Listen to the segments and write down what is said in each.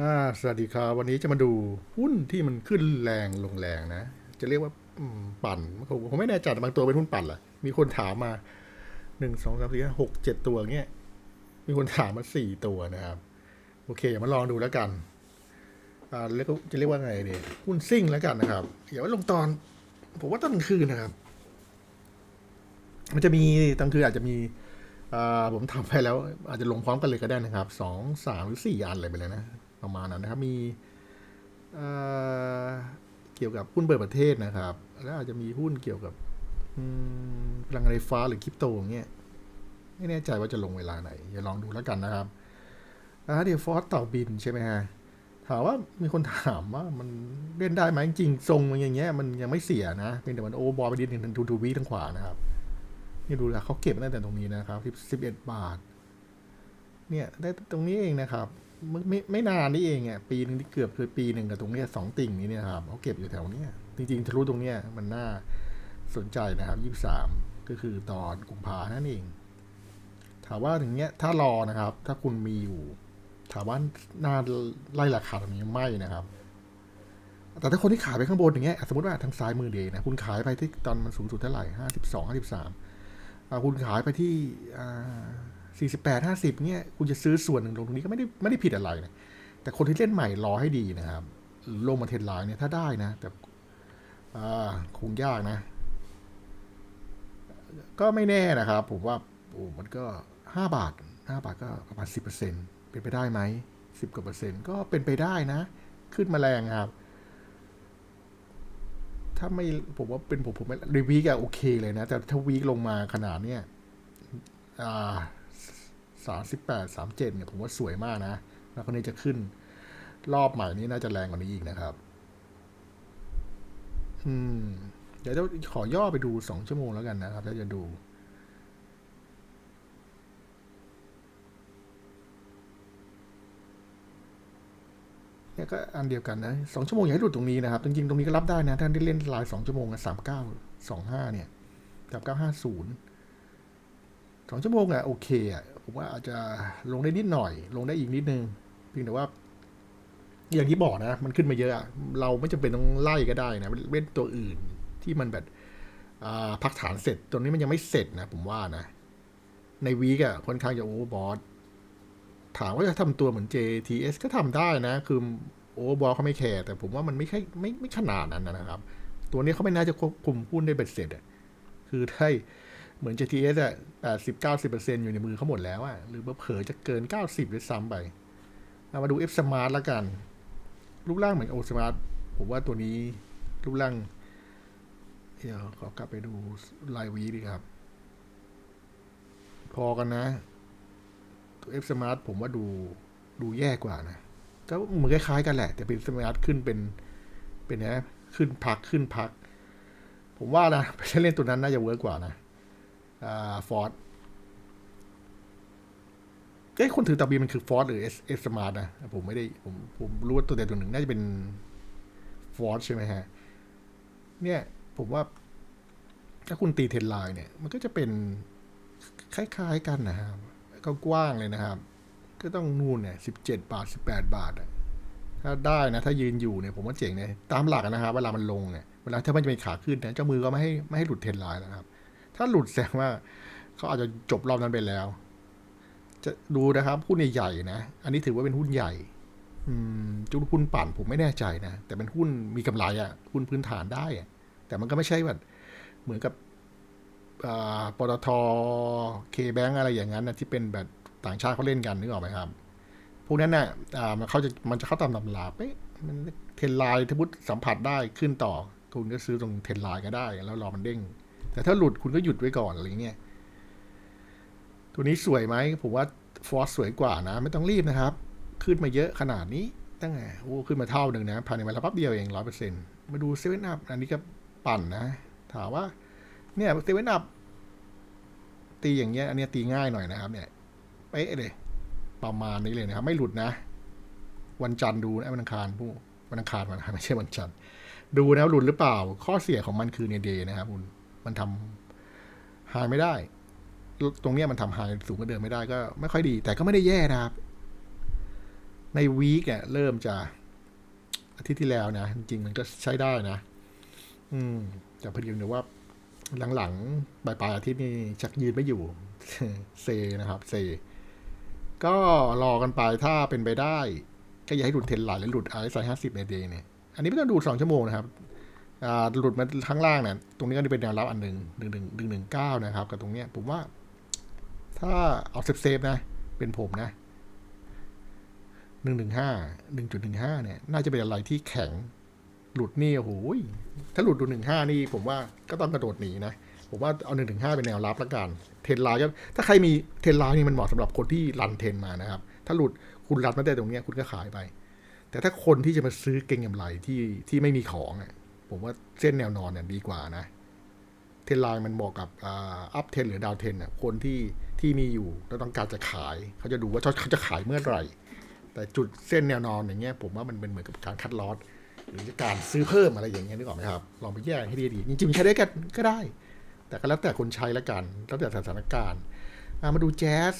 อ่าสวัสดีครับวันนี้จะมาดูหุ้นที่มันขึ้นแรงลงแรงนะ จะเรียกว่าปั่นผมผมไม่แน่ใจบางตัวเป็นหุ้นปั่นแหละมีคนถามมาหนึ่งสองสามสี่ห้าหกเจ็ดตัวเงี้ยมีคนถามมาสี่ตัวนะครับ โอเคอย่ามาลองดูแล้วกันอ่าแล้วก็จะเรียกว่าไงดีหุ้นซิ่งแล้วกันนะครับอย่าว่าลงตอน ผมว่าตอนคืนนะครับ มันจะมีตอนคืนอาจจะมีอ่าผมทำไปแล้วอาจจะลงพร้อมกันเลยก็ได้นะครับสองสามหรือสี่อันเลยไปเลยนะ ประมาณนั้นนะครับ มีเเกี่ยวกับหุ้นเปิดประเทศนะครับ แล้วอาจจะมีหุ้นเกี่ยวกับพลังงานไฟฟ้าหรือคริปโตอย่างเงี้ยไม่แน่ใจว่าจะลงเวลาไหนอย่าลองดูแล้วกันนะครับอาเดี๋ยวฟอสต่อบินใช่ไหมฮะถามว่ามีคนถามว่ามันเล่นได้ไหมจริงๆทรงมันอย่างเงี้ยมันยังไม่เสียนะเพียงแต่มันโอเวอร์บอลไปดินถึงทูทูวีทั้งขวานะครับ นี่ดูแลเขาเก็บตั้งแต่ตรงนี้นะครับสิบเอ็ดบาท เนี่ยได้ตรงนี้เองนะครับ ไม่ไม่ไม่นานนี่เองอะปีหนึ่งที่เกือบคือปีหนึ่งกับตรงเนี้ยสองติ่งนี้เนี่ยครับเขาเก็บอยู่แถวเนี้ยจริงๆทะลุตรงเนี้ยมันน่าสนใจนะครับยี่สามก็คือตอนกุมภานั่นเอง ถามว่าถึงเนี้ย ถ้ารอนะครับ ถ้าคุณมีอยู่ ถามว่าน่าไล่ราคาตรงนี้ไม่นะครับ แต่ถ้าคนที่ขายไปข้างบนอย่างเงี้ยสมมติว่าทางซ้ายมือเดยนะคุณขายไปที่ตอนมันสูงสุดเท่าไหร่ห้าสิบสองห้าสิบสามคุณขายไปที่สี่า สิบเงี้ยคุณจะซื้อส่วนหนึ่งลงตรงนี้ก็ไม่ได้ไม่ได้ผิดอะไรนะแต่คนที่เล่นใหม่รอให้ดีนะครับ ลงมาเทรนไลน์เนี่ยถ้าได้นะ แต่คงยากนะ ก็ไม่แน่นะครับ ผมว่าโอ้มันก็ห้าบาทห้าบาทก็ประมาณสิบเปอร์เซ็นเป็นไปได้ไหมสิบกว่าเปอร์เซ็นต์ก็เป็นไปได้นะ ขึ้นมาแรงครับ ถ้าไม่ผมว่าเป็นผมผมไม่รีวีกอะโอเคเลยนะ แต่ถ้าวีกลงมาขนาดเนี้ยอ่า สามสิบแปดสามเจ็ดเนี่ยผมว่าสวยมากนะ แล้วก็นี้จะขึ้น รอบใหม่นี้น่าจะแรงกว่านี้อีกนะครับ อืม เดี๋ยวจะขอย่อไปดูสองชั่วโมงแล้วกันนะครับถ้าจะดูเนี่ยก็อันเดียวกันนะสองชั่วโมงอย่าให้หลุดตรงนี้นะครับ จริงๆตรงนี้ก็รับได้นะท่านที่เล่นลายสองชั่วโมงสามเก้าสองห้าเนี่ยสามเก้าห้าศูนย์สองชั่วโมงอะโอเคอะ ผมว่าอาจจะลงได้นิดหน่อย ลงได้อีกนิดนึงเพียงแต่ว่า อย่างที่บอกนะ มันขึ้นมาเยอะ เราไม่จำเป็นต้องไล่ก็ได้นะเล่นตัวอื่นที่มันแบบพักฐานเสร็จตัวนี้มันยังไม่เสร็จนะ ผมว่านะ ในวีกอะค่อนข้างจะโอเวอร์บอสถามว่าจะทำตัวเหมือน JTS ก็ทำได้นะ คือโอเวอร์บอลเขาไม่แคร์แต่ผมว่ามันไม่ใช่ไม่ไม่ขนาดนั้นนะครับ ตัวนี้เขาไม่น่าจะควบคุมหุ้นได้เบ็ดเสร็จอะคือถ้า เหมือน JTS อะแปดสิบเก้าสิบเปอร์เซ็นอยู่ในมือเขาหมดแล้วอะหรือเผลอจะเกินเก้าสิบด้วยซ้ำไปเอามาดู F Smart ละกัน รูปร่างเหมือนโอ Smart ผมว่าตัวนี้รูปร่างเดี๋ยวขอกลับไปดูลายวีดีครับ พอกันนะตัว F Smart ผมว่าดูดูแย่กว่านะ ก็เหมือนคล้ายๆกันแหละ แต่เป็น Smart ขึ้นเป็นเป็นนะขึ้นพักขึ้นพัก ผมว่านะไปเล่นตัวนั้นน่าจะเวิร์กกว่านะ ฟอร์ดเอ้คนถือตาบีมันคือฟอร์ดหรือเอสเอสมาร์นะผมไม่ได้ผมผมรู้ว่าตัวเดียวตัวหนึ่งน่าจะเป็นฟอร์ดใช่ไหมฮะ เนี่ย ผมว่า ถ้าคุณตีเทนไลน์เนี่ย มันก็จะเป็น คล้าย ๆ กันนะครับก็กว้างเลยนะครับ ก็ต้องนู่นเนี่ยสิบเจ็ดบาทสิบแปดบาทอะถ้าได้นะ ถ้ายืนอยู่เนี่ยผมว่าเจ๋งเลยตามหลักนะครับเวลามันลงเนี่ยเวลาถ้ามันจะเป็นขาขึ้นเนี่ยเจ้ามือก็ไม่ให้ไม่ให้หลุดเทนไลน์นะครับ ถ้าหลุดแสดงว่าเขาอาจจะจบรอบนั้นไปแล้ว จะดูนะครับหุ้นใหญ่ๆนะ อันนี้ถือว่าเป็นหุ้นใหญ่ อืมจุดหุ้นปั่นผมไม่แน่ใจนะ แต่เป็นหุ้นมีกำไรอะหุ้นพื้นฐานได้อะแต่มันก็ไม่ใช่แบบเหมือนกับปตทเคแบงอะไรอย่างนั้นนะที่เป็นแบบต่างชาติเขาเล่นกันนึกออกไหมครับ พวกนั้นน่ะอ่ามันเขาจะมันจะเข้าตามตำราเป๊ะมันเทนไลน์ถ้าพุทสัมผัสได้ขึ้นต่อ คุณก็ซื้อตรงเทนไลน์ก็ได้ แล้วรอมันเด้ง แต่ถ้าหลุดคุณก็หยุดไว้ก่อนอะไรเงี้ยตัวนี้สวยไหมผมว่าฟอสสวยกว่านะ ไม่ต้องรีบนะครับ ขึ้นมาเยอะขนาดนี้ตั้งไงโอ้ขึ้นมาเท่าหนึ่งนะภายในเวลาแป๊บเดียวเองร้อยเปอร์เซ็นต์มาดูเซเว่นอัพอันนี้ก็ปั่นนะ ถามว่า เนี่ยเซเว่นอัพตีอย่างเงี้ย อันนี้ตีง่ายหน่อยนะครับ เนี่ยเป๊ะเลย ประมาณนี้เลยนะครับ ไม่หลุดนะ วันจันทร์ดูนะวันอังคารผู้วันอังคารวันไม่ใช่วันจันทร์ดูนะหลุดหรือเปล่า ข้อเสียของมันคือในเดย์นะครับคุณ มันทำไฮไม่ได้ ตรงเนี้ยมันทำไฮสูงกว่าเดิมไม่ได้ก็ไม่ค่อยดี แต่ก็ไม่ได้แย่นะครับ ในวีคเนี่ยเริ่มจะอาทิตย์ที่แล้วนะจริงๆมันก็ใช้ได้นะ อืม แต่พอดีเดี๋ยวว่าหลังๆปลายปลายๆอาทิตย์นี่ชักยืนไม่อยู่ เซนะครับ เซ ก็รอกันไปถ้าเป็นไปได้ ก็อย่าให้หลุดเทนไลน์และหลุด RSI 50ในเดย์เนี่ย อันนี้ไม่ต้องดูสองชั่วโมงนะครับ หลุดมาข้างล่างเนี่ยตรงนี้ก็จะเป็นแนวรับอันหนึ่งหนึ่งหนึ่งหนึ่งหนึ่งเก้านะครับกับตรงเนี้ยผมว่า ถ้าเอาเซฟเซฟๆนะ เป็นผมนะหนึ่งหนึ่งห้าหนึ่งจุดหนึ่งห้าเนี่ย น่าจะเป็นอะไรที่แข็ง หลุดนี่โอ้โหยถ้าหลุดดูหนึ่งห้านี่ ผมว่าก็ต้องกระโดดหนีนะผมว่าเอาหนึ่งถึงห้าเป็นแนวรับละกันเทนไลน์ก็ถ้าใครมีเทนไลน์นี่มันเหมาะสำหรับคนที่รันเทนมานะครับ ถ้าหลุดคุณรันมาได้ตรงเนี้ยคุณก็ขายไป แต่ถ้าคนที่จะมาซื้อเก่งกำไรที่ที่ไม่มีของอะ ผมว่าเส้นแนวนอนเนี่ยดีกว่านะ เทนไลน์มันเหมาะกับอัพเทนหรือดาวเทรนอะคนที่ที่มีอยู่แล้วต้องการจะขาย เขาจะดูว่าเขาจะขายเมื่อไหร่ แต่จุดเส้นแนวนอนอย่างเงี้ยผมว่ามันเป็นเหมือนกับการคัดลอสหรือการซื้อเพิ่มอะไรอย่างเงี้ยนึกออกไหมครับ ลองไปแยกให้ดีๆจริงๆใช้ได้กันก็ได้ แต่ก็แล้วแต่คนใช้ละกัน แล้วแต่สถานการณ์มาดูแจ๊ส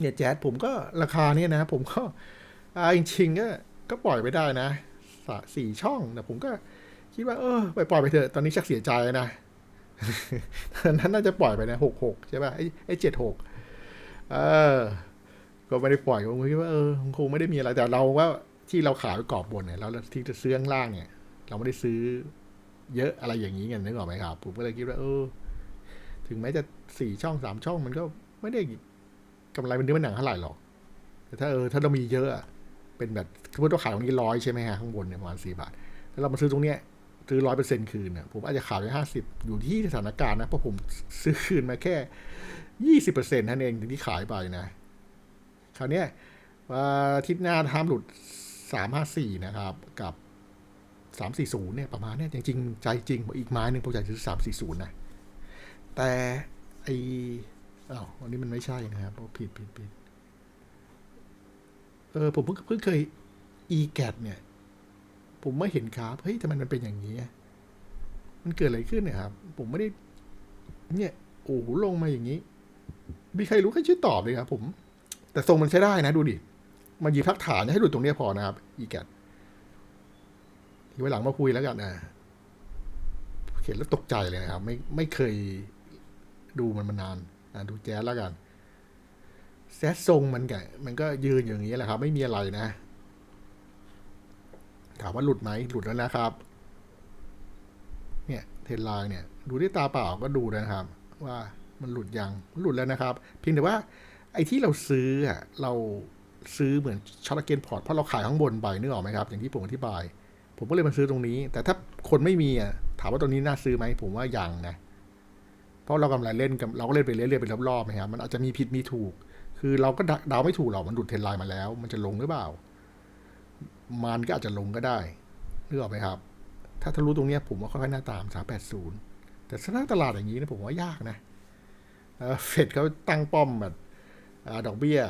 เนี่ยแจ๊สผมก็ราคาเนี่ยนะ ผมก็อ่าจริงๆก็ก็ปล่อยไปได้นะ ส,สี่ช่องแต่ผมก็คิดว่าเออปล่อยปล่อยไปเถอะตอนนี้ชักเสียใจนะนั้นน่าจะปล่อยไปนะหกหกใช่ป่ะไอ้เจ็ดหกเออ ก็ไม่ได้ปล่อยผมคิดว่าเออคงไม่ได้มีอะไรแต่เราว่าที่เราขายไปกรอบบนเนี่ยแล้วที่จะซื้อข้างล่างเนี่ย เราไม่ได้ซื้อเยอะอะไรอย่างนี้กันนึกออกไหมครับ ผมก็เลยคิดว่าเออ ถึงแม้จะสี่ช่องสามช่องมันก็ไม่ได้กำไรเป็นเนื้อหนังเท่าไหร่หรอกแต่ถ้าเออถ้าเรามีเยอะ เป็นแบบสมมติว่าขายตรงนี้ร้อยใช่ไหมฮะข้างบนเนี่ยประมาณสี่บาท แล้วเรามาซื้อตรงเนี้ยซื้อร้อยเปอร์เซ็นต์คืนเนี่ยผมอาจจะขายไปห้าสิบอยู่ที่สถานการณ์นะเพราะผมซื้อคืนมาแค่ยี่สิบเปอร์เซ็นต์นั่นเองที่ขายไปนะ คราวเนี้ยอาทิตย์หน้าห้ามหลุดสามห้าสี่นะครับ กับสามสี่ศูนย์เนี่ยประมาณเนี้ยจริงๆใจจริงอีกไม้หนึ่งผมอยากซื้อสามสี่ศูนย์นะ แต่ไออ้าววันนี้มันไม่ใช่นะครับเพราะผิดผิดผิด เออผมเพิ่งเพิ่งเคย e g a t เนี่ย ผมไม่เห็นครับเฮ้ยทำไมมันเป็นอย่างนี้ มันเกิดอะไรขึ้นเนี่ยครับ ผมไม่ได้ เนี่ยโอ้โหลงมาอย่างนี้ มีใครรู้ใครช่วยตอบเลยครับผม แต่ทรงมันใช้ได้นะดูดิมาหยิบพักฐานให้ดูตรงนี้พอนะครับ e g a t ทีไว้หลังมาคุยแล้วกันนะเห็นแล้วตกใจเลยนะครับ ไม่ไม่เคยดูมันมานานอะดูแจ๊สแล้วกัน แซสทรงมันก็มันก็ยืนอย่างนี้แหละครับ ไม่มีอะไรนะ ถามว่าหลุดไหมหลุดแล้วนะครับ เนี่ยเทนไลน์เนี่ย ดูด้วยตาเปล่าก็ดูนะครับ ว่ามันหลุดยังหลุดแล้วนะครับ เพียงแต่ว่าไอ้ที่เราซื้ออะเราซื้อเหมือนช็อตเกนพอร์ตเพราะเราขายข้างบนไปนึกออกไหมครับ อย่างที่ผมอธิบาย ผมก็เลยมาซื้อตรงนี้ แต่ถ้าคนไม่มีอะถามว่าตรงนี้น่าซื้อไหมผมว่ายังนะเพราะเรากำลังเล่นกับเราก็เล่นไปเรื่อยๆไปรอบๆนะครับมันอาจจะมีผิดมีถูก คือเราก็เดาไม่ถูกหรอกมันดุดเทรนไลน์มาแล้ว มันจะลงหรือเปล่า มันก็อาจจะลงก็ได้นึกออกไหมครับ ถ้าทะลุตรงนี้ผมว่าค่อยๆหน้าตามสามแปดศูนย์แต่สถานตลาดอย่างนี้นะผมว่ายากนะเฟดเขาตั้งป้อมแบบดอกเบี้ย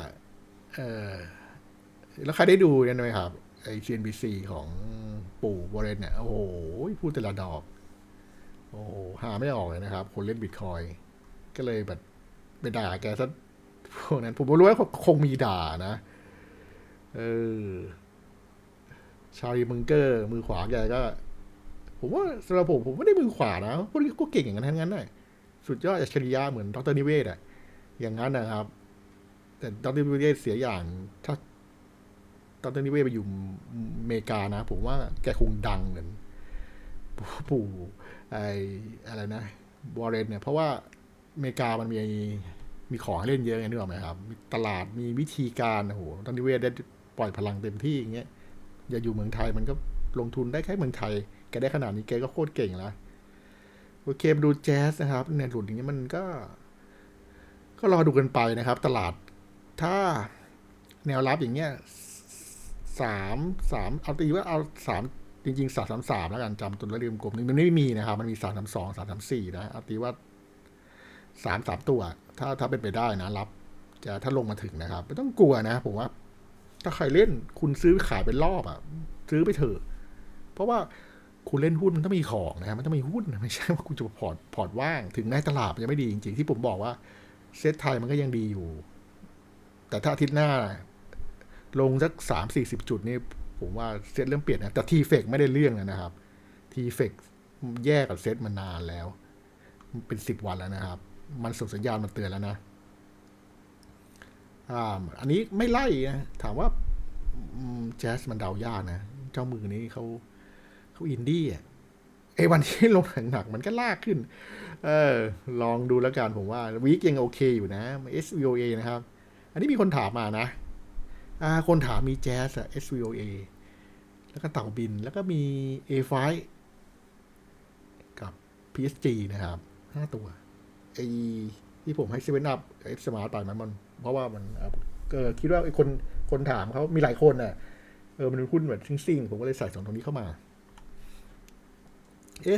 แล้วใครได้ดูเนี่ยไหมครับไอ CNBC ของปู่วอร์เรนเนี่ย โอ้โห พูดแต่ละดอก โอ้โห หาไม่ออกเลยนะครับ คนเล่นบิตคอย ก็เลยแบบไปด่าแกซะ พวกนั้นผมก็รู้ว่าคงมีด่านะ เออ ชาลีมึงเกอร์ มือขวาแกก็ ผมว่าสำหรับผมผมไม่ได้มือขวานะพวกนี้ก็เก่งอย่างนั้นทั้งนั้นน่ะสุดยอดอัจฉริยะเหมือนดรนิเวศอะอย่างนั้นนะครับ แต่ดรนิเวศเสียอย่างถ้าดรนิเวศไปอยู่อเมริกานะ ผมว่าแกคงดังเหมือนปู่ไออะไรนะวอร์เรนเนี่ย เพราะว่าอเมริกามันมี มีของให้เล่นเยอะไงนึกออกไหมครับมีตลาดมีวิธีการโอ้โหตอนนี้เวทได้ปล่อยพลังเต็มที่อย่างเงี้ยอย่าอยู่เมืองไทยมันก็ลงทุนได้แค่เมืองไทยแกได้ขนาดนี้แกก็โคตรเก่งแล้วโอเคมาดูแจ๊สนะครับเนี่ยหลุดอย่างเงี้ยมันก็ ก็รอดูกันไปนะครับ ตลาดถ้าแนวรับอย่างเงี้ยสามสามเอาตีว่าเอาสามจริงๆสามสามสามแล้วกันจำตัวเลขกลมๆมันไม่มีนะครับ มันมีสามสามสองสามสามสี่นะเอาตีว่าสามสามตัว ถ้าถ้าเป็นไปได้นะรับ จะถ้าลงมาถึงนะครับ ไม่ต้องกลัวนะ ผมว่า ถ้าใครเล่นคุณซื้อขายเป็นรอบอะซื้อไปเถอะ เพราะว่าคุณเล่นหุ้นมันต้องมีของนะมันต้องมีหุ้นไม่ใช่ว่าคุณจะพอร์ตพอร์ตว่าง ถึงแม้ตลาดมันยังไม่ดีจริงๆที่ผมบอกว่าเซตไทยมันก็ยังดีอยู่ แต่ถ้าอาทิตย์หน้า ลงสักสามสี่สิบจุดนี่ผมว่าเซตเริ่มเปลี่ยนนะแต่ทีเฟกไม่ได้เรื่องแล้วนะครับทีเฟกแยกกับเซตมานานแล้ว เป็นสิบวันแล้วนะครับ มันส่งสัญญาณมาเตือนแล้วนะอ่าอันนี้ไม่ไล่นะถามว่าแจ๊สมันเดายากนะ เจ้ามือนี้เขาเขาอินดี้อะไอ้วันที่ลงหนักๆมันก็ลากขึ้น เออ ลองดูแล้วกันผมว่าวีคยังโอเคอยู่นะ SVOA นะครับ อันนี้มีคนถามมานะอ่าคนถามมีแจ๊สอะ SVOA แล้วก็เต่าบินแล้วก็มี A5 กับ PSG นะครับห้าตัว ไอที่ผมให้เซเว่นอัพเอฟสมาร์ทไปมันมัน เพราะว่ามันเออก็คิดว่าไอคนคนถามเขามีหลายคนอะเออมันเป็นหุ้นแบบซิ่งๆ ผมก็เลยใส่สองตรงนี้เข้ามา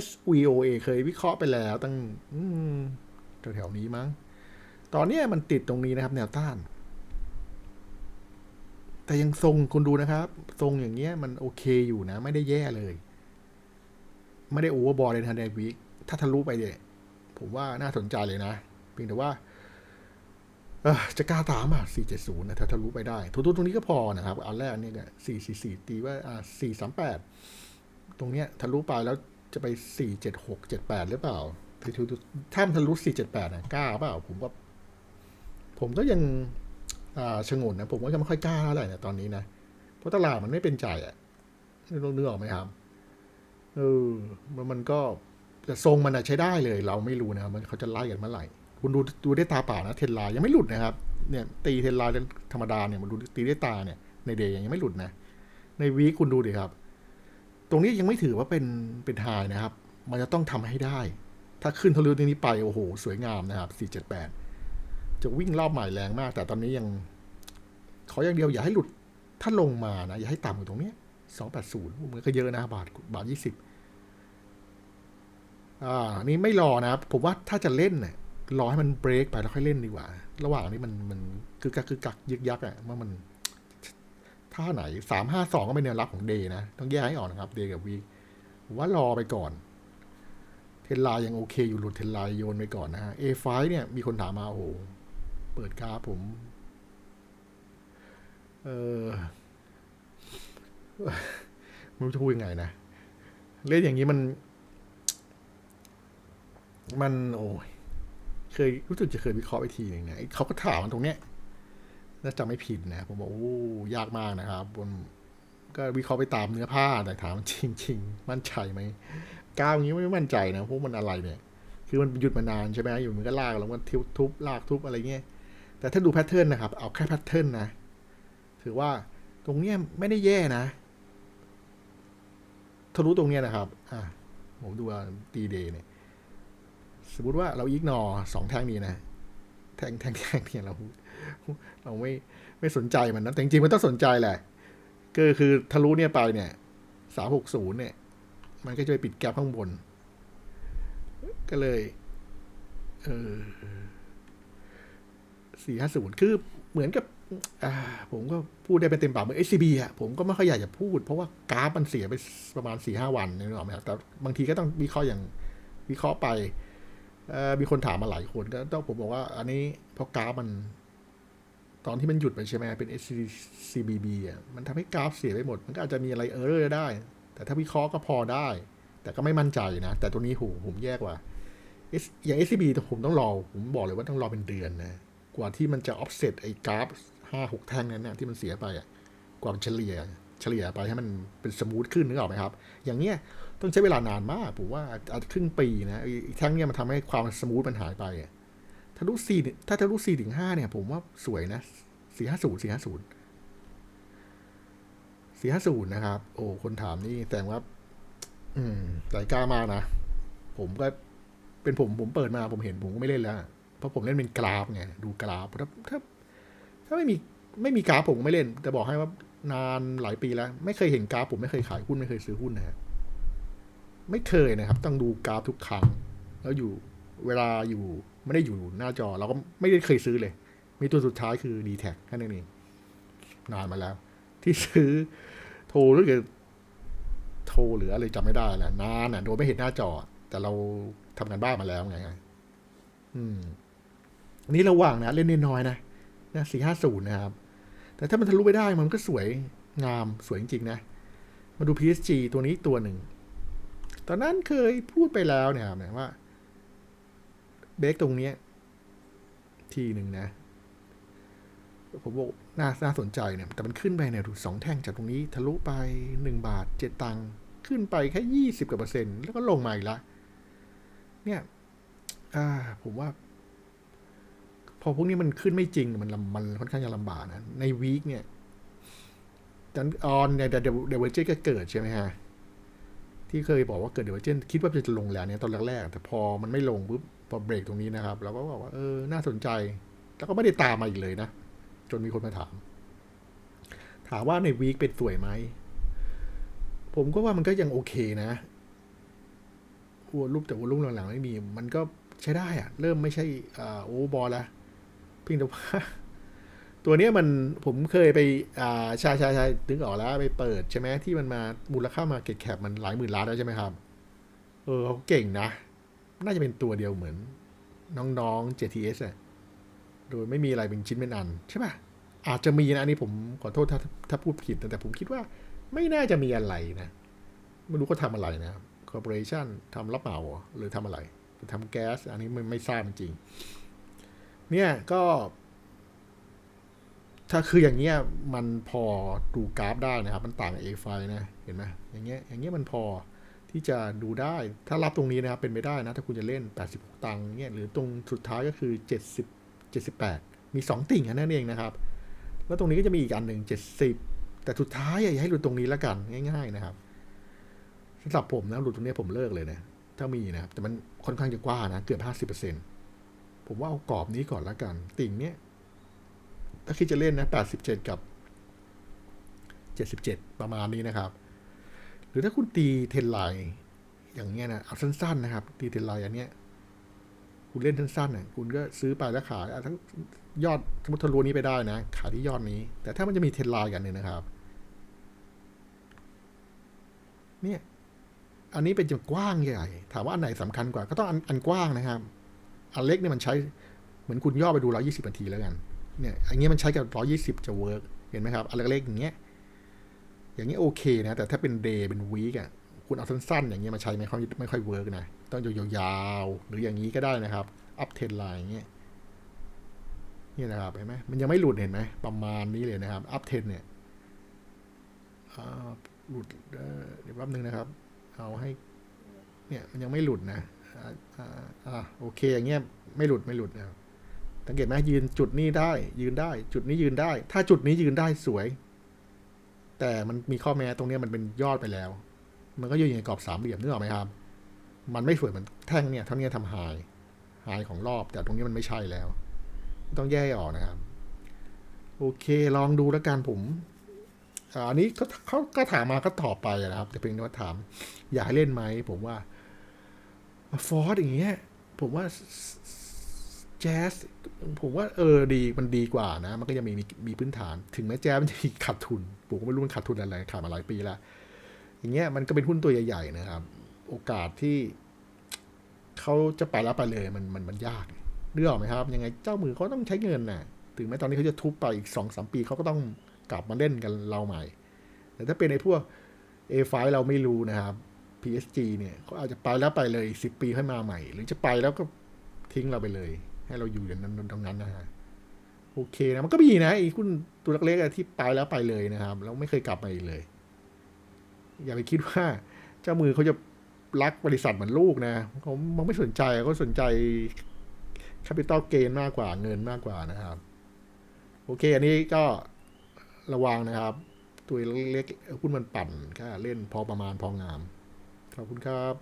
SVOA เคยวิเคราะห์ไปแล้วตั้งแถวๆนี้มั้ง ตอนนี้มันติดตรงนี้นะครับ แนวต้าน แต่ยังทรงคุณดูนะครับ ทรงอย่างเงี้ยมันโอเคอยู่นะ ไม่ได้แย่เลย ไม่ได้โอเวอร์บอลเลยนะในวีคถ้าทะลุไปเนี่ย ผมว่าน่าสนใจเลยนะ เพียงแต่ว่าเออจะกล้าตามอะ 470 นะ ถ้าทะลุไปได้ ทุนตรงนี้ก็พอนะครับ อันแรกเนี่ย444 ตีว่าอ่า438 ตรงเนี้ยทะลุไปแล้วจะไป 476 78 หรือเปล่าถ้าถ้ามันทะลุ 478นะกล้าเปล่า ผมว่า ผมก็ยังอ่าชงนนะ ผมก็ยังไม่ค่อยกล้าเท่าไหร่นะตอนนี้นะ เพราะตลาดมันไม่เป็นใจอะนึกนึกออกไหมครับ เออมันมันก็ แต่ทรงมันอะใช้ได้เลย เราไม่รู้นะครับมันเขาจะไล่กันเมื่อไหร่ คุณดูดูได้ตาเปล่านะเทนลน์ยังไม่หลุดนะครับเนี่ยตีเทนลน์ธรรมดาเนี่ยมันดูตีได้ตาเนี่ยในเดย์ยังไม่หลุดนะ ในวีคคุณดูดิครับ ตรงนี้ยังไม่ถือว่าเป็นเป็นไฮนะครับ มันจะต้องทำให้ได้ ถ้าขึ้นทะลุตรงนี้ไปโอ้โห สวยงามนะครับ478 จะวิ่งรอบใหม่แรงมาก แต่ตอนนี้ยังขออย่างเดียวอย่าให้หลุดถ้าลงมานะอย่าให้ต่ำกว่าตรงนี้280มันก็เยอะนะบาทบาท20 อ่านี่ไม่รอนะครับ ผมว่าถ้าจะเล่นเนี่ยรอให้มันเบรกไปแล้วค่อยเล่นดีกว่า ระหว่างนี้มันมันคือกักคือกักยึกยักอะว่ามันท่าไหนสามห้าสองก็เป็นแนวรับของเดย์นะ ต้องแยกให้ออกนะครับ เดย์กับวีว่ารอไปก่อน เทนไลน์ยังโอเคอยู่หลุดเทนไลน์โยนไปก่อนนะฮะ A5 เนี่ยมีคนถามมาโอ้โหเปิดกราฟผม เออไม่รู้จะพูดยังไงนะ เล่นอย่างนี้มัน มันโอ้ยเคยรู้สึกจะเคยวิเคราะห์ไปทีหนึ่งนะเขาก็ถามมันตรงเนี้ยน่าจะไม่ผิดนะ ผมบอกโอ้ยากมากนะครับบนก็วิเคราะห์ไปตามเนื้อผ้าแต่ถามจริงๆมั่นใจไหมก้าวอย่างนี้ไม่มั่นใจนะเพราะมันอะไรเนี่ย คือมันหยุดมานานใช่ไหมอยู่มันก็ลากแล้วมันทิวทุบลากทุบอะไรเงี้ยแต่ถ้าดูแพทเทิร์นนะครับ เอาแค่แพทเทิร์นนะ ถือว่าตรงเนี้ยไม่ได้แย่นะทะลุตรงเนี้ยนะครับ อะผมดูว่าตีเดย์เนี่ย สมมติว่าเราอิกนอสองแท่งนี้นะแท่งแท่งแท่งเนี่ยเรา เราไม่ไม่สนใจมันนะแต่จริงๆมันต้องสนใจแหละก็คือทะลุเนี่ยไปเนี่ยสามหกศูนย์เนี่ย มันก็จะไปปิดแกลบข้างบน ก็เลยเออสี่ห้าศูนย์คือเหมือนกับผมก็พูดได้เป็นเต็มปากเหมือน SCB อะผมก็ไม่ค่อยอยากจะพูด เพราะว่ากราฟมันเสียไปประมาณสี่ห้าวันนึกออกไหมครับแต่บางทีก็ต้องวิเคราะห์อย่างวิเคราะห์ไป มีคนถามมาหลายคนก็ต้องผมบอกว่า อันนี้เพราะกราฟมัน ตอนที่มันหยุดไปใช่ไหมเป็น SCBB อะมันทำให้กราฟเสียไปหมด มันก็อาจจะมีอะไรเออร์ได้ แต่ถ้าวิเคราะห์ก็พอได้ แต่ก็ไม่มั่นใจนะ แต่ตัวนี้โหผมแยกว่าอย่าง SCB ผมต้องรอ ผมบอกเลยว่าต้องรอเป็นเดือนนะ กว่าที่มันจะ offset ไอ้กราฟห้าหกแท่งนั้นนี่ยที่มันเสียไปอะกว่ามันเฉลี่ย เฉลี่ยไปให้มันเป็นสมูทขึ้นนึกออกไหมครับ อย่างเงี้ย ต้องใช้เวลานานมากผมว่าอาจจะครึ่งปีนะไอ้ไอ้งเนี่ยมันทำให้ความสมูทมันหายไปทะลุสี่ถ้าทะลุสี่ถึงห้าเนี่ย ผมว่าสวยนะสี่ห้าศูนย์สี่ห้าศูนย์สี่ห้าศูนย์นะครับ โอ้คนถามนี่แต่ว่า อืมใจกล้ามากนะ ผมก็เป็นผมผมเปิดมาผมเห็นผมก็ไม่เล่นแล้ว เพราะผมเล่นเป็นกราฟไงดูกราฟถ้าถ้าถ้าไม่มีไม่มีกราฟผมก็ไม่เล่น แต่บอกให้ว่านานหลายปีแล้ว ไม่เคยเห็นกราฟผมไม่เคยขายหุ้นไม่เคยซื้อหุ้นนะฮะ ไม่เคยนะครับ ต้องดูกราฟทุกครั้ง แล้วอยู่เวลาอยู่ไม่ได้อยู่หน้าจอ เราก็ไม่ได้เคยซื้อเลย มีตัวสุดท้ายคือ d t แท็แค่นั้นเองนานมาแล้ว ที่ซื้อโทรหรือโทรหรืออะไรจำไม่ได้แหละนานอะโดยไม่เห็นหน้าจอ แต่เราทำงานบ้านมาแล้วไงอืมนี้ระหว่างนะเล่นน้อยนะนะสี่ห้าศูนย์นะครับ แต่ถ้ามันทะลุไปได้มันก็สวยงามสวยจริงๆนะ มาดู PSG ตัวนี้ตัวหนึ่ง ตอนนั้นเคยพูดไปแล้วเนี่ยครับว่าเบรกตรงเนี้ยทีหนึ่งนะ ผมบอกน่าน่าสนใจเนี่ย แต่มันขึ้นไปเนี่ยถูกสองแท่งจากตรงนี้ ทะลุไปหนึ่งบาทเจ็ดตังค์ขึ้นไปแค่ยี่สิบกว่าเปอร์เซ็นต์ แล้วก็ลงมาอีกละ เนี่ยผมว่า พอพวกนี้มันขึ้นไม่จริง มันลำมันค่อนข้างจะลำบากนะ ในวีคเนี่ยดันออนเนี่ยเดเวอร์เจก็เกิดใช่ไหมฮะ ที่เคยบอกว่าเกิดเดเวอร์เจนคิดว่าจะลงแล้วเนี่ยตอนแรกๆแต่พอมันไม่ลงปุ๊บพอเบรกตรงนี้นะครับเราก็บอกว่าเออน่าสนใจ แล้วก็ไม่ได้ตามมาอีกเลยนะ จนมีคนมาถาม ถามว่าในวีคเป็นสวยไหม ผมก็ว่ามันก็ยังโอเคนะหัวรูปแต่หัวรูปหลังๆไม่มี มันก็ใช้ได้อะเริ่มไม่ใช่อ่าโอเวอร์บอลล้วเพียงแต่ว่า ตัวเนี้ยมันผมเคยไปอ่าช่ใช่ใช่ถึงออกแล้วไปเปิดใช่ไหมที่มันมามูลค่ามาเก็ตแคปมันหลายหมื่นล้านแล้วใช่ไหมครับ เออเขาเก่งนะ น่าจะเป็นตัวเดียวเหมือน น้องๆ JTS อะโดยไม่มีอะไรเป็นชิ้นเป็นอันใช่ป่ะอาจจะมีนะอันนี้ผมขอโทษถ้าถ้าพูดผิด แต่ผมคิดว่าไม่น่าจะมีอะไรนะ ไม่รู้เขาทำอะไรนะคอร์ปอเรชันทำรับเหมาหรือทำอะไรทำแก๊ส อันนี้ไม่ไม่ทราบจริง เนี่ยก็ ถ้าคืออย่างเงี้ยมันพอดูกราฟได้นะครับ มันต่างกับ A ไฟนะ เห็นไหมอย่างเงี้ยอย่างเงี้ยมันพอที่จะดูได้ ถ้ารับตรงนี้นะครับเป็นไปได้นะ ถ้าคุณจะเล่น 86 ตังค์เงี้ยหรือตรงสุดท้ายก็คือ 70 78 มี 2 ติ่งแค่นั้นเองนะครับ แล้วตรงนี้ก็จะมีอีกอันหนึ่ง70 แต่สุดท้ายอย่าให้หลุดตรงนี้แล้วกันง่าย ๆ นะครับสำหรับผมนะหลุดตรงนี้ผมเลิกเลยนะถ้ามีนะครับแต่มันค่อนข้างจะกว้างนะเกือบ50%ผมว่าเอากรอบนี้ก่อนแล้วกัน ติ่งเนี้ย ถ้าคิดจะเล่นนะ 87 กับ 77 ประมาณนี้นะครับ หรือถ้าคุณตีเทนไลน์อย่างเงี้ยนะเอาสั้นๆนะครับ ตีเทนไลน์อันเนี้ย คุณเล่นสั้นๆน่ะคุณก็ซื้อไปแล้วขายทั้งยอดสมมติทะลุนี้ไปได้นะ ขายที่ยอดนี้ แต่ถ้ามันจะมีเทนไลน์กันหนึ่งนะครับ เนี่ยอันนี้เป็นจุดกว้างใหญ่ ถามว่าอันไหนสำคัญกว่า ก็ต้องอันอันกว้างนะครับ อันเล็กเนี่ยมันใช้เหมือนคุณย่อไปดูร้อยี่สิบนาทีแล้วกัน เนี่ยอันนี้มันใช้กับร้อยี่สิบจะเวิร์กเห็นไหมครับอันเล็กๆอย่างเงี้ยอย่างเงี้ยโอเคนะ แต่ถ้าเป็นเดย์เป็นวีกอะคุณเอาสั้นๆ อย่างเงี้ยมาใช้ไม่ค่อยไม่ค่อยเวิร์กนะ ต้องยาวๆ หรืออย่างนี้ก็ได้นะครับ อัพเทนไลน์อย่างเงี้ยนี่นะครับเห็นไหมมันยังไม่หลุดเห็นไหมประมาณนี้เลยนะครับ อัพเทนเนี่ยหลุดเดี๋ยวแป๊บนึงนะครับ เอาให้ เนี่ยมันยังไม่หลุดนะอ่าอ่าโอเคอย่างเงี้ยไม่หลุดไม่หลุดนะครับ สังเกตไหมยืนจุดนี้ได้ ยืนได้ จุดนี้ยืนได้ ถ้าจุดนี้ยืนได้สวย แต่มันมีข้อแม้ตรงนี้มันเป็นยอดไปแล้ว มันก็ยืนอยู่ในกรอบสามเหลี่ยมนึกออกไหมครับ มันไม่สวยเหมือนแท่งเนี่ยเท่านี้ทำไฮไฮของรอบ แต่ตรงนี้มันไม่ใช่แล้ว ต้องแยกออกนะครับ โอเค ลองดูแล้วกันผมอันนี้เขาเขาก็ถามมาก็ตอบไปนะครับ แต่เพียงแต่ว่าถาม อยากให้เล่นไหมผมว่าฟอร์สอย่างเงี้ย ผมว่า แจ๊สผมว่าเออดีมันดีกว่านะ มันก็ยังมีมีมีพื้นฐาน ถึงแม้แจ๊สมันจะมีขาดทุนผมก็ไม่รู้มันขาดทุนอะไรขาดมาหลายปีแล้วอย่างเงี้ยมันก็เป็นหุ้นตัวใหญ่ๆนะครับ โอกาสที่เขาจะไปแล้วไปเลยมันมันมันยากเรื่องออกไหมครับ ยังไงเจ้ามือเขาต้องใช้เงินน่ะ ถึงแม้ตอนนี้เขาจะทุบไปอีกสองสามปีเขาก็ต้องกลับมาเล่นกันเราใหม่ แต่ถ้าเป็นในพวก A5 เราไม่รู้นะครับ PSG เนี่ยเขาอาจจะไปแล้วไปเลยสิบปีค่อยมาใหม่ หรือจะไปแล้วก็ทิ้งเราไปเลย ให้เราอยู่อย่างนั้นตรงนั้นนะฮะโอเคนะมันก็มีนะไอ้หุ้นตัวเล็กๆอะที่ไปแล้วไปเลยนะครับ แล้วไม่เคยกลับมาอีกเลย อย่าไปคิดว่า เจ้ามือเขาจะรักบริษัทเหมือนลูกนะเขามันไม่สนใจเขาสนใจแคปิตอลเกนมากกว่าเงินมากกว่านะครับ โอเค อันนี้ก็ระวังนะครับ ตัวเล็กหุ้นมันปั่นก็เล่นพอประมาณพองาม ขอบคุณครับ